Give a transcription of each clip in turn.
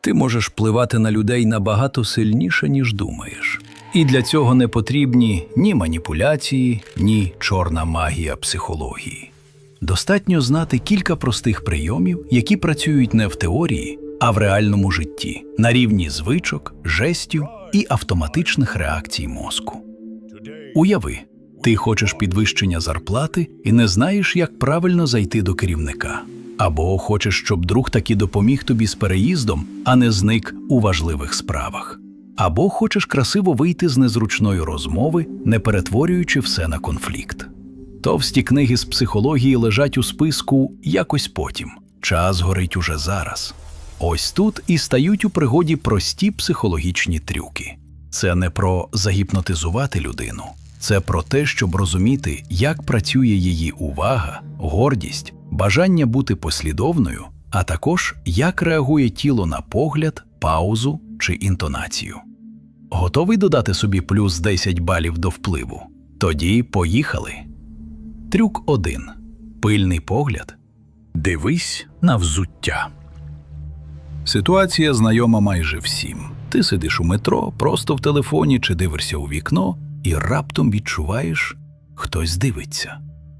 Ти можеш впливати на людей набагато сильніше, ніж думаєш. І для цього не потрібні ні маніпуляції, ні чорна магія психології. Достатньо знати кілька простих прийомів, які працюють не в теорії, а в реальному житті, на рівні звичок, жестів і автоматичних реакцій мозку. Уяви, ти хочеш підвищення зарплати і не знаєш, як правильно зайти до керівника. Або хочеш, щоб друг таки допоміг тобі з переїздом, а не зник у важливих справах. Або хочеш красиво вийти з незручної розмови, не перетворюючи все на конфлікт. Товсті книги з психології лежать у списку якось потім. Час горить уже зараз. Ось тут і стають у пригоді прості психологічні трюки. Це не про загіпнотизувати людину, це про те, щоб розуміти, як працює її увага, гордість, бажання бути послідовною, а також як реагує тіло на погляд, паузу чи інтонацію. Готовий додати собі плюс 10 балів до впливу? Тоді поїхали. Трюк 1. Пильний погляд. Дивись на взуття. Ситуація знайома майже всім. Ти сидиш у метро, просто в телефоні чи дивишся у вікно, і раптом відчуваєш, хтось дивиться.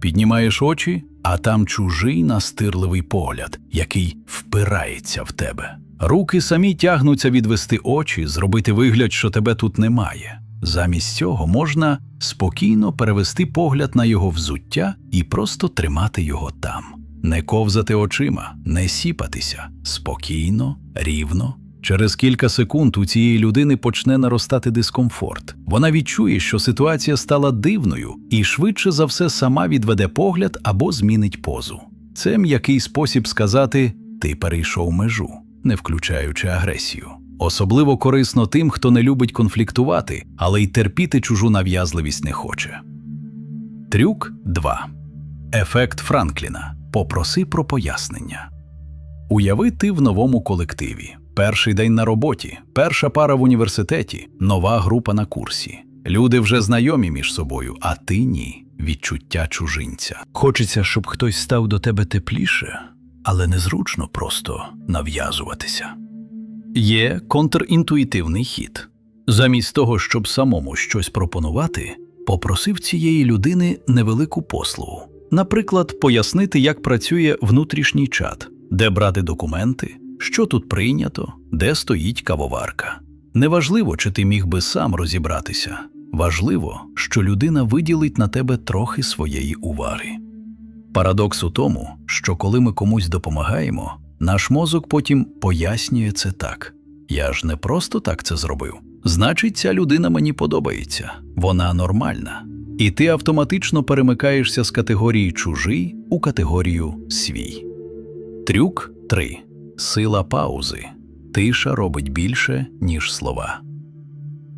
Піднімаєш очі, а там чужий настирливий погляд, який впирається в тебе. Руки самі тягнуться відвести очі, зробити вигляд, що тебе тут немає. Замість цього можна спокійно перевести погляд на його взуття і просто тримати його там. Не ковзати очима, не сіпатися, спокійно, рівно. Через кілька секунд у цієї людини почне наростати дискомфорт. Вона відчує, що ситуація стала дивною, і швидше за все сама відведе погляд або змінить позу. Це м'який спосіб сказати ти перейшов межу, не включаючи агресію. Особливо корисно тим, хто не любить конфліктувати, але й терпіти чужу нав'язливість не хоче. Трюк 2. Ефект Франкліна. Попроси про пояснення. Уяви ти в новому колективі. Перший день на роботі, перша пара в університеті, нова група на курсі. Люди вже знайомі між собою, а ти ні. Відчуття чужинця. Хочеться, щоб хтось став до тебе тепліше, але незручно просто нав'язуватися. Є контрінтуїтивний хід. Замість того, щоб самому щось пропонувати, попросив цієї людини невелику послугу. Наприклад, пояснити, як працює внутрішній чат, де брати документи, що тут прийнято, де стоїть кавоварка. Неважливо, чи ти міг би сам розібратися. Важливо, що людина виділить на тебе трохи своєї уваги. Парадокс у тому, що коли ми комусь допомагаємо, наш мозок потім пояснює це так: я ж не просто так це зробив. Значить, ця людина мені подобається, вона нормальна. І ти автоматично перемикаєшся з категорії чужий у категорію свій. Трюк 3. Сила паузи. Тиша робить більше, ніж слова.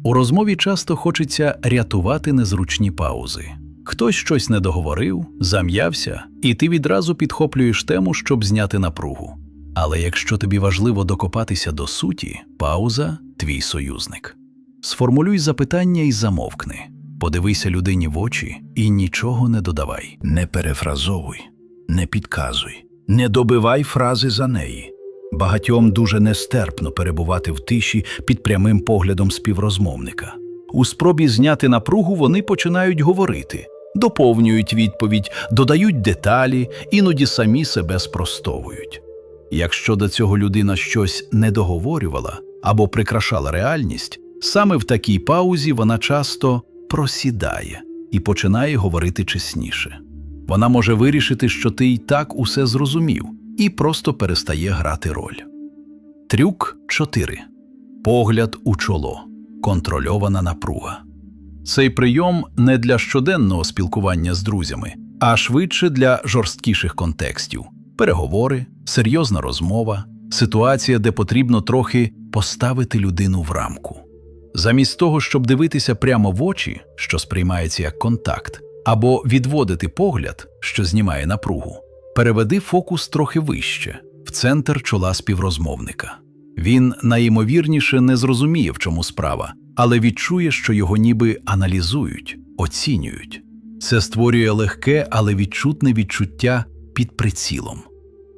У розмові часто хочеться рятувати незручні паузи. Хтось щось не договорив, зам'явся, і ти відразу підхоплюєш тему, щоб зняти напругу. Але якщо тобі важливо докопатися до суті, пауза твій союзник. Сформулюй запитання і замовкни. Подивися людині в очі і нічого не додавай. Не перефразовуй, не підказуй, не добивай фрази за неї. Багатьом дуже нестерпно перебувати в тиші під прямим поглядом співрозмовника. У спробі зняти напругу вони починають говорити, доповнюють відповідь, додають деталі, іноді самі себе спростовують. Якщо до цього людина щось не договорювала або прикрашала реальність, саме в такій паузі вона часто просідає і починає говорити чесніше. Вона може вирішити, що ти й так усе зрозумів, і просто перестає грати роль. Трюк 4. Погляд у чоло. Контрольована напруга. Цей прийом не для щоденного спілкування з друзями, а швидше для жорсткіших контекстів переговори, серйозна розмова, ситуація, де потрібно трохи поставити людину в рамку. Замість того, щоб дивитися прямо в очі, що сприймається як контакт, або відводити погляд, що знімає напругу, переведи фокус трохи вище, в центр чола співрозмовника. Він найімовірніше не зрозуміє, в чому справа, але відчує, що його ніби аналізують, оцінюють. Це створює легке, але відчутне відчуття під прицілом.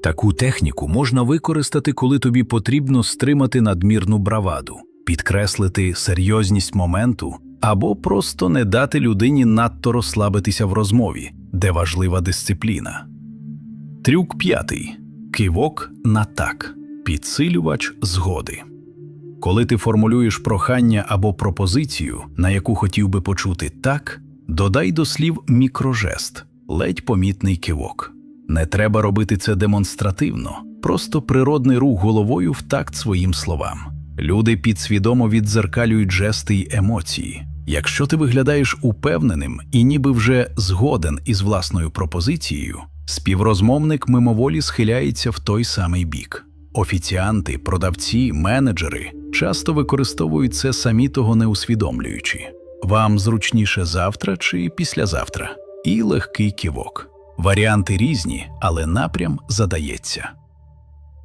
Таку техніку можна використати, коли тобі потрібно стримати надмірну браваду, підкреслити серйозність моменту або просто не дати людині надто розслабитися в розмові, де важлива дисципліна. Трюк п'ятий. Кивок на так. Підсилювач згоди. Коли ти формулюєш прохання або пропозицію, на яку хотів би почути так, додай до слів мікрожест, ледь помітний кивок. Не треба робити це демонстративно, просто природний рух головою в такт своїм словам. Люди підсвідомо віддзеркалюють жести й емоції. Якщо ти виглядаєш упевненим і ніби вже згоден із власною пропозицією, співрозмовник мимоволі схиляється в той самий бік. Офіціанти, продавці, менеджери часто використовують це самі того не усвідомлюючи. Вам зручніше завтра чи післязавтра, і легкий кивок. Варіанти різні, але напрям задається.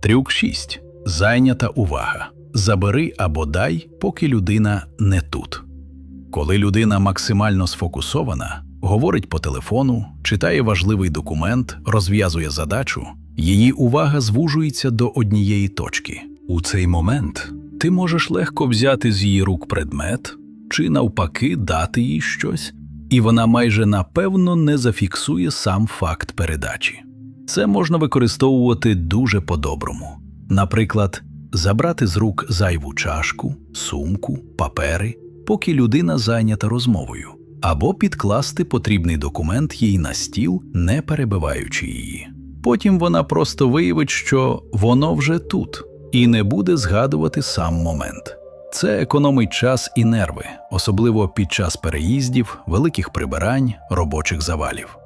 Трюк 6. Зайнята увага. Забери або дай, поки людина не тут. Коли людина максимально сфокусована, говорить по телефону, читає важливий документ, розв'язує задачу, її увага звужується до однієї точки. У цей момент ти можеш легко взяти з її рук предмет чи навпаки дати їй щось, і вона майже напевно не зафіксує сам факт передачі. Це можна використовувати дуже по-доброму. Наприклад, забрати з рук зайву чашку, сумку, папери, поки людина зайнята розмовою, або підкласти потрібний документ їй на стіл, не перебиваючи її. Потім вона просто виявить, що воно вже тут, і не буде згадувати сам момент. Це економить час і нерви, особливо під час переїздів, великих прибирань, робочих завалів.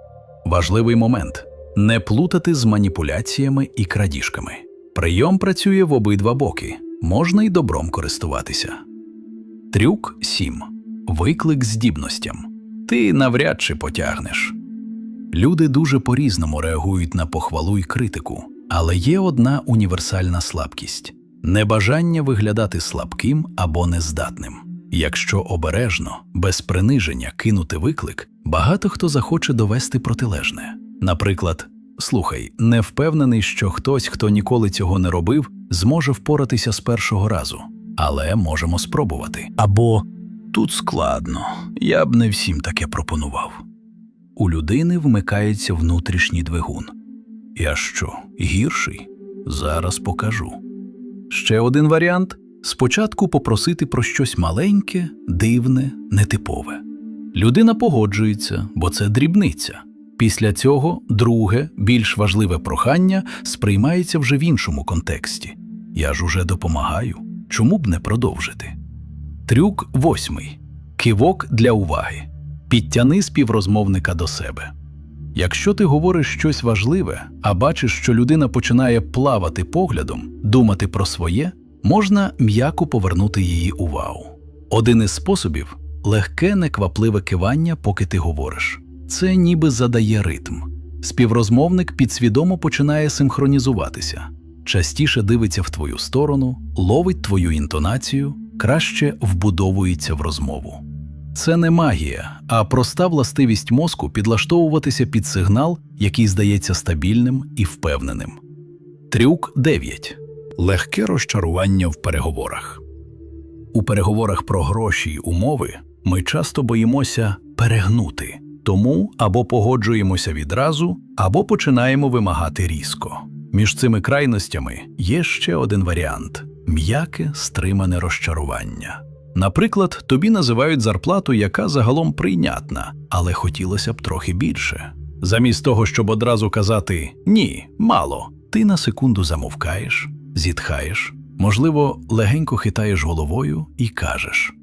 Важливий момент не плутати з маніпуляціями і крадіжками. Прийом працює в обидва боки, можна й добром користуватися. Трюк 7. Виклик здібностям. Ти навряд чи потягнеш. Люди дуже по-різному реагують на похвалу й критику, але є одна універсальна слабкість небажання виглядати слабким або нездатним. Якщо обережно, без приниження кинути виклик, багато хто захоче довести протилежне. Наприклад, слухай, не впевнений, що хтось, хто ніколи цього не робив, зможе впоратися з першого разу, але можемо спробувати. Або тут складно, я б не всім таке пропонував. У людини вмикається внутрішній двигун. Я що, гірший? Зараз покажу. Ще один варіант спочатку попросити про щось маленьке, дивне, нетипове. Людина погоджується, бо це дрібниця. Після цього друге, більш важливе прохання сприймається вже в іншому контексті. Я ж уже допомагаю, чому б не продовжити? Трюк восьмий. Кивок для уваги. Підтяни співрозмовника до себе. Якщо ти говориш щось важливе, а бачиш, що людина починає плавати поглядом, думати про своє, можна м'яко повернути її увагу. Один із способів легке неквапливе кивання, поки ти говориш. Це ніби задає ритм. Співрозмовник підсвідомо починає синхронізуватися, частіше дивиться в твою сторону, ловить твою інтонацію, краще вбудовується в розмову. Це не магія, а проста властивість мозку підлаштовуватися під сигнал, який здається стабільним і впевненим. Трюк 9. Легке розчарування в переговорах. У переговорах про гроші й умови ми часто боїмося перегнути, тому або погоджуємося відразу, або починаємо вимагати різко. Між цими крайностями є ще один варіант м'яке стримане розчарування. Наприклад, тобі називають зарплату, яка загалом прийнятна, але хотілося б трохи більше. Замість того, щоб одразу казати ні, мало, ти на секунду замовкаєш, зітхаєш, можливо, легенько хитаєш головою і кажеш: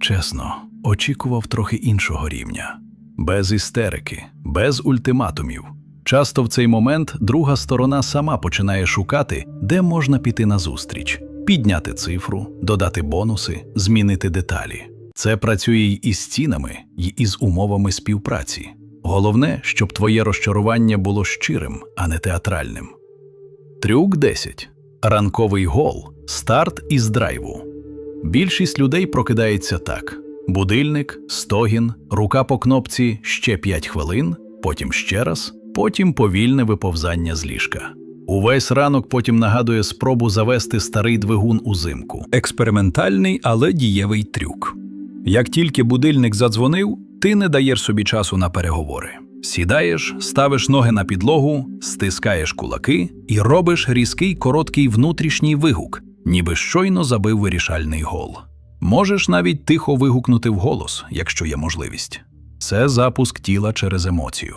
чесно, очікував трохи іншого рівня, без істерики, без ультиматумів. Часто в цей момент друга сторона сама починає шукати, де можна піти назустріч, підняти цифру, додати бонуси, змінити деталі. Це працює й із цінами, й із умовами співпраці. Головне, щоб твоє розчарування було щирим, а не театральним. Трюк 10. Ранковий гол. Старт із драйву. Більшість людей прокидається так: будильник, стогін, рука по кнопці ще 5 хвилин, потім ще раз, потім повільне виповзання з ліжка. Увесь ранок потім нагадує спробу завести старий двигун узимку. Експериментальний, але дієвий трюк. Як тільки будильник задзвонив, ти не даєш собі часу на переговори. Сідаєш, ставиш ноги на підлогу, стискаєш кулаки і робиш різкий короткий внутрішній вигук, ніби щойно забив вирішальний гол. Можеш навіть тихо вигукнути вголос, якщо є можливість. Це запуск тіла через емоцію.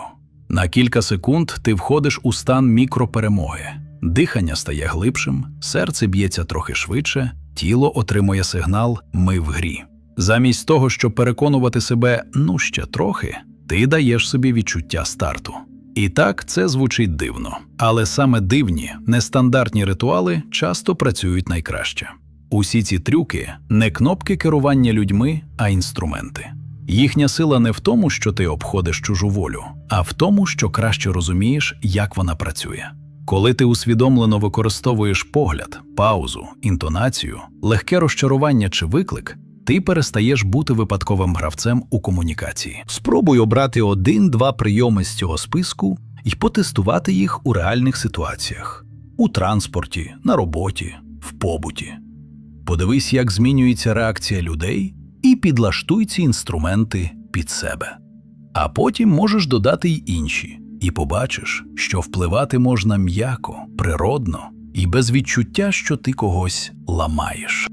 На кілька секунд ти входиш у стан мікроперемоги. Дихання стає глибшим, серце б'ється трохи швидше, тіло отримує сигнал Ми в грі. Замість того, щоб переконувати себе ну ще трохи, ти даєш собі відчуття старту. І так це звучить дивно, але саме дивні, нестандартні ритуали часто працюють найкраще. Усі ці трюки не кнопки керування людьми, а інструменти. Їхня сила не в тому, що ти обходиш чужу волю, а в тому, що краще розумієш, як вона працює. Коли ти усвідомлено використовуєш погляд, паузу, інтонацію, легке розчарування чи виклик, ти перестаєш бути випадковим гравцем у комунікації. Спробуй обрати один-два прийоми з цього списку і потестувати їх у реальних ситуаціях у транспорті, на роботі, в побуті. Подивись, як змінюється реакція людей, і підлаштуй ці інструменти під себе. А потім можеш додати й інші, і побачиш, що впливати можна м'яко, природно і без відчуття, що ти когось ламаєш.